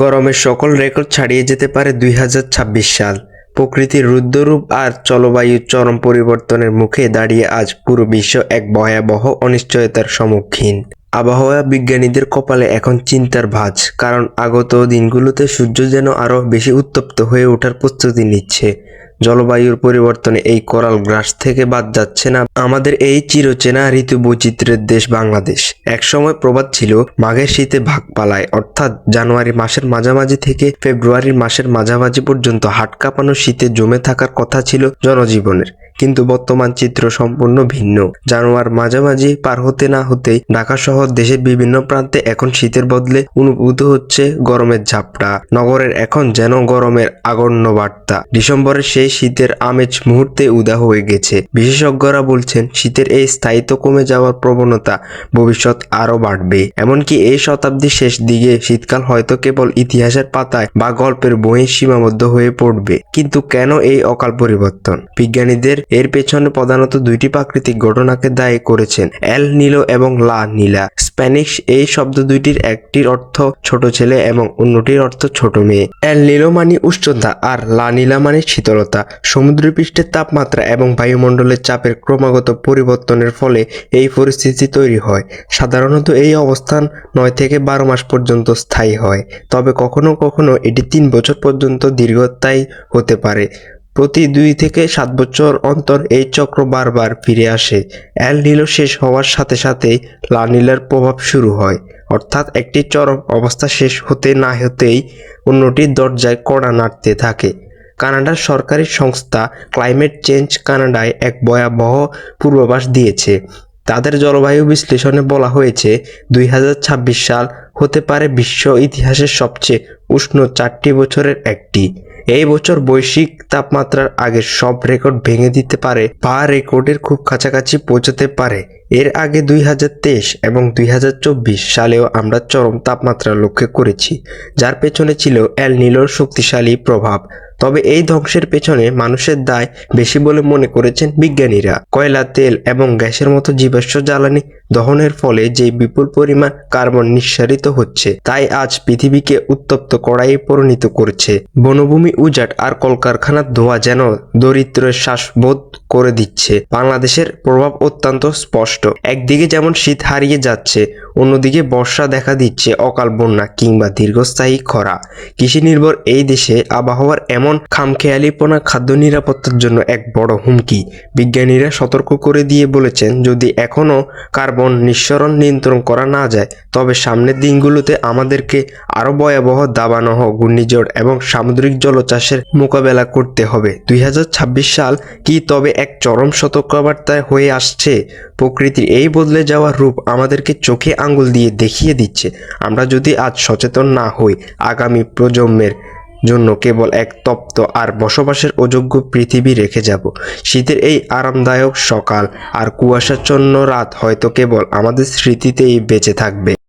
গরমের সকল রেকর্ড ছাড়িয়ে যেতে পারে দুই হাজার ছাব্বিশ সাল। প্রকৃতির রুদ্ররূপ আর জলবায়ুর চরম পরিবর্তনের মুখে দাঁড়িয়ে আজ পুরো বিশ্ব এক ভয়াবহ অনিশ্চয়তার সম্মুখীন। আবহাওয়া বিজ্ঞানীদের কপালে এখন চিন্তার ভাঁজ, কারণ আগত দিনগুলোতে সূর্য যেন আরও বেশি উত্তপ্ত হয়ে ওঠার প্রস্তুতি নিচ্ছে। জলবায়ুর পরিবর্তনে এই কোরাল গ্রাস থেকে বাদ যাচ্ছে না। আমাদের এই চিরচেনা ঋতু বৈচিত্র্যের দেশ বাংলাদেশ। একসময় প্রবাদ ছিল, মাঘের শীতে ভাগ পালায়। অর্থাৎ জানুয়ারি মাসের মাঝামাঝি থেকে ফেব্রুয়ারি মাসের মাঝামাঝি পর্যন্ত হাট কাঁপানো, শীতে জমে থাকার কথা ছিল জনজীবনের। কিন্তু বর্তমান চিত্র সম্পূর্ণ ভিন্ন। জানুয়ার মাঝামাঝি পার হতে না হতেই ঢাকা সহ দেশের বিভিন্ন প্রান্তে এখন শীতের বদলে অনুভূত হচ্ছে গরমের ঝাপটা। নগরের এখন যেন গরমের আগণ্য বার্তা ডিসেম্বরের সেই শীতের আমেজ মুহূর্তে উদা হয়ে গেছে। বিশেষজ্ঞরা বলছেন, শীতের এই স্থায়িত্ব কমে যাওয়ার প্রবণতা ভবিষ্যৎ আরও বাড়বে। এমনকি এই শতাব্দীর শেষ দিকে শীতকাল হয়তো কেবল ইতিহাসের পাতায় বা গল্পের বইয়ে সীমাবদ্ধ হয়ে পড়বে। কিন্তু কেন এই অকাল পরিবর্তন? বিজ্ঞানীদের এর পেছনে প্রধানত দুইটি প্রাকৃতিক ঘটনাকে দায়ী করেছেন, এল নীলো এবং লা নীলা। স্প্যানিশ এই শব্দ দুইটির একটির অর্থ ছোট ছেলে এবং অন্যটির অর্থ ছোট মেয়ে। এল নীলো মানে উষ্ণতা আর লা নীলা মানে শীতলতা। সমুদ্রপৃষ্ঠের তাপমাত্রা এবং বায়ুমণ্ডলের চাপের ক্রমাগত পরিবর্তনের ফলে এই পরিস্থিতি তৈরি হয়। সাধারণত এই অবস্থান নয় থেকে বারো মাস পর্যন্ত স্থায়ী হয়, তবে কখনো কখনো এটি তিন বছর পর্যন্ত দীর্ঘস্থায়ী হতে পারে। প্রতি দুই থেকে সাত বছর অন্তর এই চক্র বারবার ফিরে আসে। এল নীলো শেষ হওয়ার সাথে সাথেই লা নীলার প্রভাব শুরু হয়। অর্থাৎ একটি চরম অবস্থা শেষ হতে না হতেই অন্যটির দরজায় কড়া নাড়তে থাকে। কানাডার সরকারি সংস্থা ক্লাইমেট চেঞ্জ কানাডায় এক ভয়াবহ পূর্বাভাস দিয়েছে। তাদের জলবায়ু বিশ্লেষণে বলা হয়েছে, দুই হাজার ছাব্বিশ সাল হতে পারে বিশ্ব ইতিহাসের সবচেয়ে উষ্ণ চারটি বছরের একটি। এই বছর বৈশ্বিক তাপমাত্রার আগে সব রেকর্ড ভেঙে দিতে পারে বা রেকর্ডের খুব কাছাকাছি পৌঁছাতে পারে। এর আগে দুই হাজার তেইশ এবং দুই হাজার চব্বিশ সালেও আমরা চরম তাপমাত্রা লক্ষ্য করেছি, যার পেছনে ছিল এল শক্তিশালী প্রভাব। তবে এই ধ্বংসের পেছনে মানুষের দায় বেশি বলে মনে করেছেন বিজ্ঞানীরা। কয়লা, তেল এবং গ্যাসের মতো জীবাশ্ম জ্বালানি দহনের ফলে যে বিপুল পরিমাণ কার্বন নিঃসারিত হচ্ছে, তাই আজ পৃথিবীকে উত্তপ্ত কড়াইয়ে পরিণত করছে। বনভূমি উজাট আর কলকারখানার ধোঁয়া যেন দরিদ্রের শ্বাসবোধ করে দিচ্ছে। বাংলাদেশের প্রভাব অত্যন্ত স্পষ্ট। একদিকে যেমন শীত হারিয়ে যাচ্ছে, অন্যদিকে বর্ষা দেখা দিচ্ছে অকাল বন্যা কিংবা দীর্ঘস্থায়ী খরা। কৃষি নির্ভর এই দেশে আবহাওয়ার এমন খামখেয়ালিপনা খাদ্য নিরাপত্তার জন্য এক বড় হুমকি। বিজ্ঞানীরা সতর্ক করে দিয়ে বলেছেন, যদি এখনও কার্বন নিঃসরণ নিয়ন্ত্রণ করা না যায়, তবে সামনের দিনগুলোতে আমাদেরকে আরও ভয়াবহ দাবানহ, ঘূর্ণিঝড় এবং সামুদ্রিক জলচাষের মোকাবেলা করতে হবে। দুই হাজার ছাব্বিশ সাল কি তবে এক চরম সতর্কবার্তায় হয়ে আসছে? প্রকৃতির এই বদলে যাওয়ার রূপ আমাদেরকে চোখে আঙ্গুল দিয়ে দেখিয়ে দিচ্ছে। আমরা যদি আজ সচেতন না হই, আগামী প্রজন্মের জন্য কেবল এক তপ্ত আর বসবাসের অযোগ্য পৃথিবী রেখে যাব। শীতের এই আরামদায়ক সকাল আর কুয়াশাচ্ছন্ন রাত হয়তো কেবল আমাদের স্মৃতিতেই বেঁচে থাকবে।